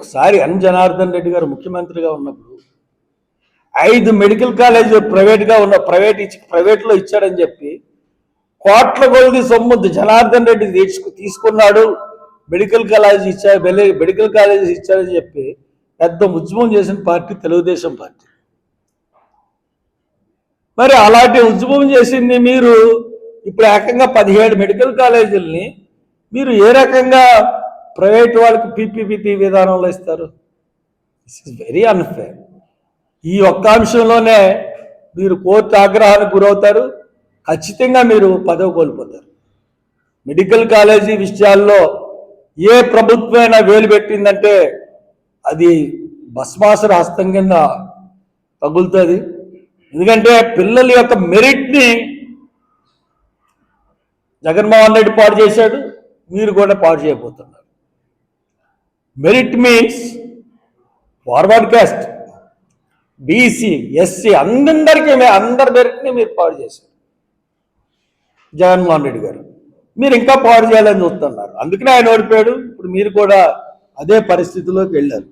ఒకసారి ఎన్ జనార్దన్ రెడ్డి గారు ముఖ్యమంత్రిగా ఉన్నప్పుడు ఐదు మెడికల్ కాలేజ్ ప్రైవేట్గా ఉన్న ప్రైవేట్ ఇచ్చి ప్రైవేట్లో ఇచ్చాడని చెప్పి కోట్ల కొలది సొమ్ము జనార్దన్ రెడ్డి తీసుకు తీసుకున్నాడు. మెడికల్ కాలేజ్ ఇచ్చా మెడికల్ కాలేజ్ ఇచ్చాడని చెప్పి పెద్ద ఉద్యమం చేసిన పార్టీ తెలుగుదేశం పార్టీ. మరి అలాంటి ఉద్యమం చేసింది మీరు ఇప్పుడు ఏకంగా పదిహేడు మెడికల్ కాలేజీలని మీరు ఏ రకంగా ప్రైవేట్ వాళ్ళకి పీపీపీపీ విధానంలో ఇస్తారు. దిస్ ఇస్ వెరీ అన్ఫేర్ ఈ ఒక్క అంశంలోనే మీరు కోర్టు ఆగ్రహానికి గురవుతారు. ఖచ్చితంగా మీరు పదవి కోల్పోతారు. మెడికల్ కాలేజీ విషయాల్లో ఏ ప్రభుత్వమైనా వేలు పెట్టిందంటే అది భస్మాసుర హస్తం కింద తగులుతుంది. ఎందుకంటే పిల్లల యొక్క మెరిట్ని జగన్మోహన్ రెడ్డి పాడు చేశాడు. మీరు కూడా పాడు చేయబోతున్నారు. Merit means forward caste BC SC అందరికీ మీ- అందరి మెరిట్ని మీరు పాడు చేశారు. జగన్మోహన్ రెడ్డి గారు. మీరు ఇంకా పాడు చేయాలని చూస్తున్నారు. అందుకనే ఆయన ఓడిపోయాడు. ఇప్పుడు మీరు కూడా అదే పరిస్థితిలోకి వెళ్ళారు.